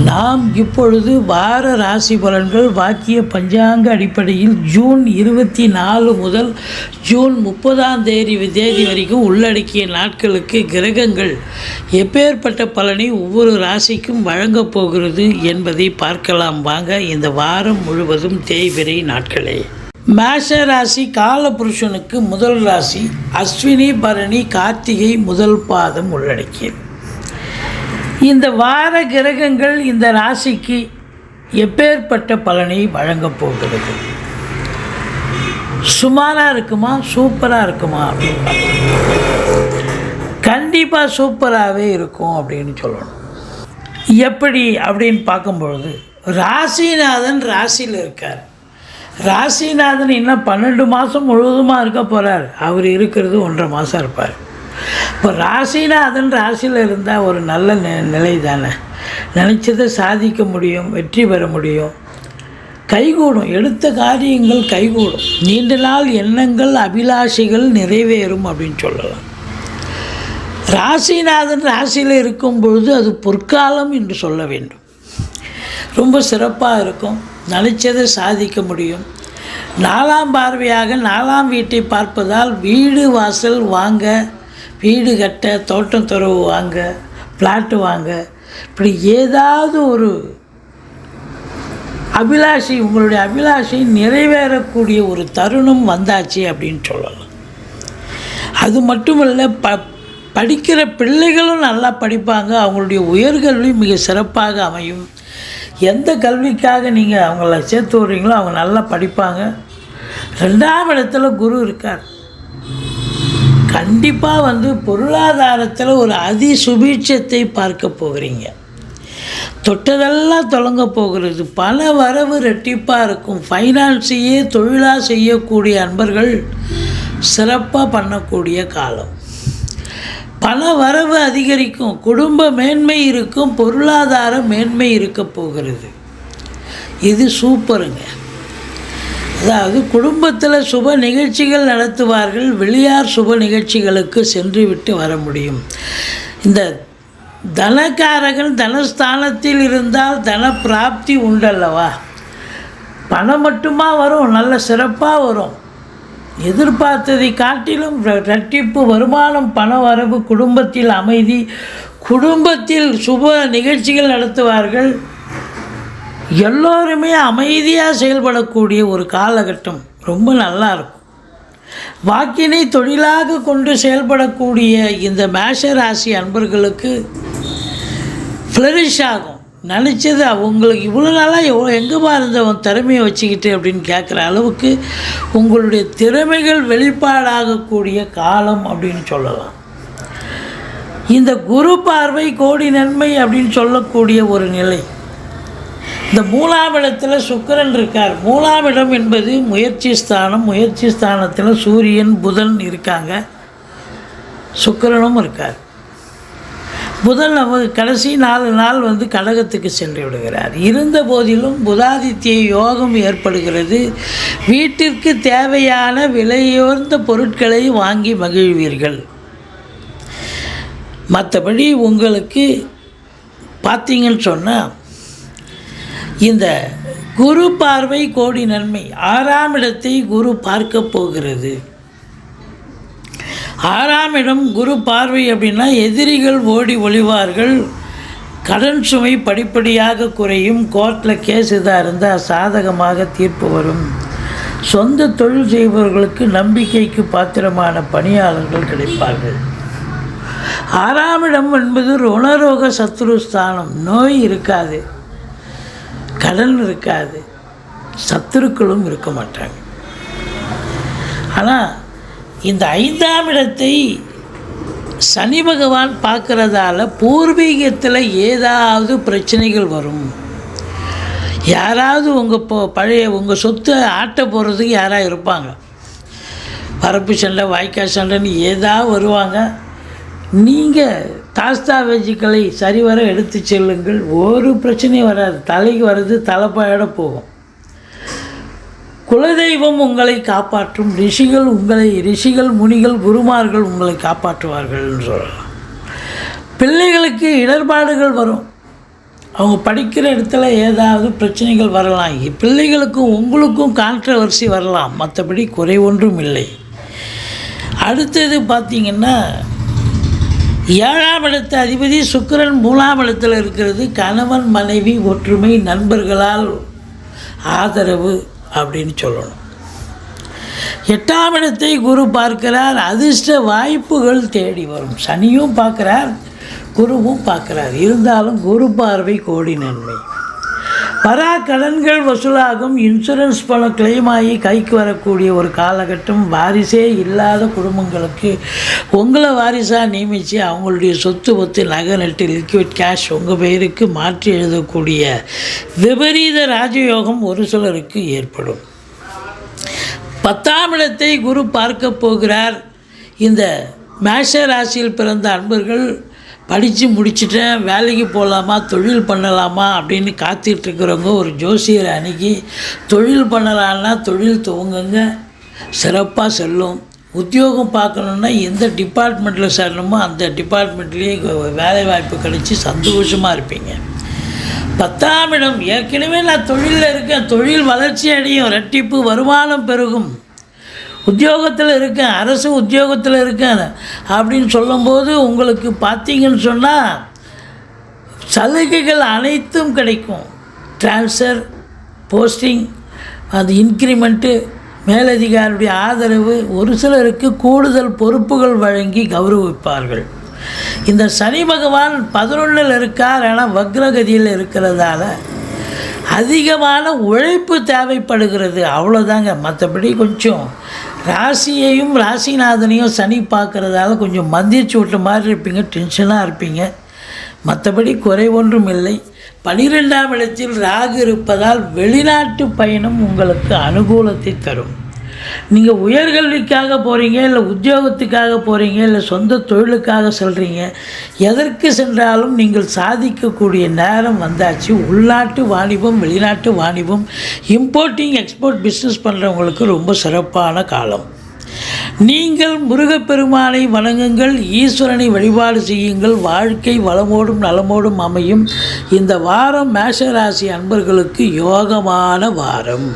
நாம் இப்பொழுது வார ராசி பலன்கள் வாக்கிய பஞ்சாங்க அடிப்படையில் ஜூன் இருபத்தி நாலு முதல் ஜூன் முப்பதாம் தேதி தேதி வரைக்கும் உள்ளடக்கிய நாட்களுக்கு கிரகங்கள் எப்பேற்பட்ட பலனை ஒவ்வொரு ராசிக்கும் வழங்கப் போகிறது என்பதை பார்க்கலாம். வாங்க இந்த வாரம் முழுவதும் தேய்பிரை நாட்களே. மேஷ ராசி காலபுருஷனுக்கு முதல் ராசி அஸ்வினி பரணி கார்த்திகை முதல் பாதம் உள்ளடக்கியது. இந்த வார கிரகங்கள் இந்த ராசிக்கு எப்பேற்பட்ட பலனை வழங்கப் போகிறது? சுமாராக இருக்குமா? சூப்பராக இருக்குமா? அப்படின்னு கண்டிப்பாக சூப்பராகவே இருக்கும் அப்படின்னு சொல்லணும். எப்படி அப்படின்னு பார்க்கும்பொழுது ராசிநாதன் ராசியில் இருக்கார். ராசிநாதன் இன்னும் பன்னெண்டு மாதம் முழுவதுமாக இருக்க போகிறார் அவர் இருக்கிறது ஒன்றரை மாதம் இருப்பார். இப்போ ராசிநாதன் ராசியில் இருந்தால் ஒரு நல்ல நி நிலை தானே. நினச்சதை சாதிக்க முடியும் வெற்றி பெற முடியும். கைகூடும். எடுத்த காரியங்கள் கைகூடும். நீண்ட நாள் எண்ணங்கள் அபிலாஷைகள் நிறைவேறும் அப்படின்னு சொல்லலாம். ராசிநாதன் ராசியில் இருக்கும் பொழுது அது பொற்காலம் என்று சொல்ல வேண்டும். ரொம்ப சிறப்பாக இருக்கும். நினைச்சதை சாதிக்க முடியும். நாலாம் பார்வையாக நாலாம் வீட்டை பார்ப்பதால் வீடு வாசல் வாங்க வீடு கட்ட தோட்டம் துறவு வாங்க பிளாட்டு வாங்க. இப்படி ஏதாவது ஒரு அபிலாஷை உங்களுடைய அபிலாஷை நிறைவேறக்கூடிய ஒரு தருணம் வந்தாச்சு அப்படின்னு சொல்லலாம். அது மட்டுமல்ல ப படிக்கிற பிள்ளைகளும் நல்லா படிப்பாங்க. அவங்களுடைய உயர்கல்வி மிக சிறப்பாக அமையும். எந்த கல்விக்காக நீங்கள் அவங்கள சேர்த்து விட்றீங்களோ அவங்க நல்லா படிப்பாங்க. ரெண்டாம் இடத்துல குரு இருக்கார். கண்டிப்பாக வந்து பொருளாதாரத்தில் ஒரு அதி சுபீட்சத்தை பார்க்க போகிறீங்க. தொட்டதெல்லாம் தொடங்க போகிறது. பல வரவு ரெட்டிப்பாக இருக்கும். ஃபைனான்ஸையே தொழிலாக செய்யக்கூடிய அன்பர்கள் சிறப்பாக பண்ணக்கூடிய காலம். பண வரவு அதிகரிக்கும். குடும்ப மேன்மை இருக்கும். பொருளாதார மேன்மை இருக்க போகிறது. இது சூப்பருங்க. அதாவது குடும்பத்தில் சுப நிகழ்ச்சிகள் நடத்துவார்கள் வெளியார் சுப நிகழ்ச்சிகளுக்கு சென்று விட்டு வர முடியும். இந்த தனக்காரகன் தனஸ்தானத்தில் இருந்தால் தன பிராப்தி உண்டல்லவா? பணம் மட்டுமா வரும் நல்ல சிறப்பாக வரும். எதிர்பார்த்ததை காட்டிலும் ரட்டிப்பு இரட்டிப்பு வருமானம் பண வரவு குடும்பத்தில் அமைதி குடும்பத்தில் சுப நிகழ்ச்சிகள் நடத்துவார்கள். எல்லோருமே அமைதியாக செயல்படக்கூடிய ஒரு காலகட்டம் ரொம்ப நல்லா இருக்கும். வாக்கினை தொழிலாக கொண்டு செயல்படக்கூடிய இந்த மேஷ ராசி அன்பர்களுக்கு ஃப்ளரிஷ் ஆகும். நினச்சது அவங்களுக்கு இவ்வளோ நாளாக எவ்வளோ எங்கேப்பா இருந்தவன் திறமையை வச்சுக்கிட்டு அப்படின்னு கேட்குற அளவுக்கு உங்களுடைய திறமைகள் வெளிப்பாடாகக்கூடிய காலம் அப்படின்னு சொல்லலாம். இந்த குரு பார்வை கோடி நன்மை அப்படின்னு சொல்லக்கூடிய ஒரு நிலை. இந்த மூலாமிடத்தில் சுக்கரன் சுக்கிரன் இருக்கார். மூலாமிடம் என்பது முயற்சி ஸ்தானம் முயற்சி ஸ்தானத்தில் சூரியன் புதன் இருக்காங்க. சுக்கிரனும் இருக்கார். புதன் நமக்கு கடைசி நாலு நாள் வந்து கடகத்துக்கு சென்று விடுகிறார். இருந்த போதிலும் புதாதித்ய யோகம் ஏற்படுகிறது. வீட்டிற்கு தேவையான விலையுயர்ந்த பொருட்களை வாங்கி மகிழ்வீர்கள். மற்றபடி உங்களுக்கு பார்த்தீங்கன்னு சொன்னால் இந்த குரு பார்வை கோடி நன்மை ஆறாம் இடத்தை குரு பார்க்க போகிறது. ஆறாம் இடம் குரு பார்வை அப்படின்னா எதிரிகள் ஓடி ஒளிவார்கள் கடன் சுமை படிப்படியாக குறையும் கோர்ட்டில் கேஸ் இதாக இருந்தால் சாதகமாக தீர்ப்பு வரும். சொந்த தொழில் செய்பவர்களுக்கு நம்பிக்கைக்கு பாத்திரமான பணியாளர்கள் கிடைப்பார்கள். ஆறாம் இடம் என்பது ருணரோக சத்ரு ஸ்தானம் நோய் இருக்காது. கடன் இருக்காது. சத்துருக்களும் இருக்க மாட்டாங்க. ஆனால் இந்த ஐந்தாம் இடத்தை சனி பகவான் பார்க்குறதால பூர்வீகத்தில் ஏதாவது பிரச்சனைகள் வரும். யாராவது உங்கள் இப்போ பழைய உங்கள் சொத்து ஆட்ட போகிறதுக்கு யாராவது இருப்பாங்க. பரப்பு சண்டை வாய்க்கால் சண்டைன்னு ஏதாவது வருவாங்க. நீங்கள் தாஸ்தாவேஜுக்களை சரிவர எடுத்து செல்லுங்கள். ஒரு பிரச்சனையும் வராது. தலைக்கு வர்றது தலைப்பாயோட போகும். குலதெய்வம் உங்களை காப்பாற்றும். ரிஷிகள் உங்களை ரிஷிகள் முனிகள் குருமார்கள் உங்களை காப்பாற்றுவார்கள்னு சொல்லலாம். பிள்ளைகளுக்கு இடர்பாடுகள் வரும். அவங்க படிக்கிற இடத்துல ஏதாவது பிரச்சனைகள் வரலாம். பிள்ளைகளுக்கும் உங்களுக்கும் கான்ட்ரவர்சி வரலாம். மற்றபடி குறை ஒன்றும் இல்லை. அடுத்தது பார்த்திங்கன்னா ஏழாம் இடத்து அதிபதி சுக்கரன் மூலாம் இடத்தில் இருக்கிறது கணவன் மனைவி ஒற்றுமை நண்பர்களால் ஆதரவு அப்படின்னு சொல்லணும். எட்டாம் இடத்தை குரு பார்க்கிறார் அதிர்ஷ்ட வாய்ப்புகள் தேடி வரும். சனியும் பார்க்குறார் குருவும் பார்க்குறார். இருந்தாலும் குரு பார்வை கோடி நன்மை. வரா கடன்கள் வசூலாகும். இன்சூரன்ஸ் பணம் கிளைம் ஆகி கைக்கு வரக்கூடிய ஒரு காலகட்டம் வாரிசே இல்லாத குடும்பங்களுக்கு உங்களை வாரிசாக நியமித்து அவங்களுடைய சொத்து ஒத்து நகை நட்டு லிக்விட் கேஷ் உங்கள் பெயருக்கு மாற்றி எழுதக்கூடிய விபரீத ராஜயோகம் ஒரு சிலருக்கு ஏற்படும். பத்தாம் இடத்தை குரு பார்க்க போகிறார். இந்த மேஷ ராசியில் பிறந்த அன்பர்கள் படித்து முடிச்சிட்டேன் வேலைக்கு போகலாமா தொழில் பண்ணலாமா அப்படின்னு காத்துட்ருக்கிறவங்க ஒரு ஜோசியரை அணுகி தொழில் பண்ணலான்னா தொழில் துவங்குங்க சிறப்பாக செல்லும். உத்தியோகம் பார்க்கணுன்னா எந்த டிபார்ட்மெண்ட்டில் சேரணுமோ அந்த டிபார்ட்மெண்ட்லேயே வேலை வாய்ப்பு கிடைச்சி சந்தோஷமாக இருப்பீங்க. பத்தாம் இடம். ஏற்கனவே நான் தொழிலில் இருக்கேன். தொழில் வளர்ச்சி அடையும். ரெட்டிப்பு வருமானம் பெருகும். உத்தியோகத்தில் இருக்கேன் அரசு உத்தியோகத்தில் இருக்கேன் அப்படின்னு சொல்லும்போது உங்களுக்கு பார்த்தீங்கன்னு சொன்னால் சலுகைகள் அனைத்தும் கிடைக்கும். ட்ரான்ஸ்ஃபர் போஸ்டிங் அது இன்க்ரிமெண்ட்டு மேலதிகாரியுடைய ஆதரவு ஒரு சிலருக்கு கூடுதல் பொறுப்புகள் வழங்கி கௌரவிப்பார்கள். இந்த சனி பகவான் பதினொன்றில் இருக்கார் ஆனால் வக்ரகதியில் இருக்கிறதால அதிகமான உழைப்பு தேவைப்படுகிறது. அவ்வளோதாங்க மற்றபடி கொஞ்சம் ராசியையும் ராசிநாதனையும் சனி பார்க்குறதால கொஞ்சம் மந்திரிச்சு சூட்டு மாதிரி இருப்பீங்க டென்ஷனாக இருப்பீங்க. மற்றபடி குறை ஒன்றும் இல்லை. பனிரெண்டாம் இடத்தில் ராகு இருப்பதால் வெளிநாட்டு பயணம் உங்களுக்கு அனுகூலத்தை தரும். நீங்கள் உயர்கல்விக்காக போகிறீங்க இல்லை உத்தியோகத்துக்காக போகிறீங்க இல்லை சொந்த தொழிலுக்காக செல்கிறீங்க எதற்கு சென்றாலும் நீங்கள் சாதிக்கக்கூடிய நேரம் வந்தாச்சு. உள்நாட்டு வாணிபம் வெளிநாட்டு வாணிபம் இம்போர்ட்டிங் எக்ஸ்போர்ட் பிஸ்னஸ் பண்ணுறவங்களுக்கு ரொம்ப சிறப்பான காலம். நீங்கள் முருகப்பெருமானை வணங்குங்கள் ஈஸ்வரனை வழிபாடு செய்யுங்கள் வாழ்க்கை வளமோடும் நலமோடும் அமையும். இந்த வாரம் மேஷராசி அன்பர்களுக்கு யோகமான வாரம்.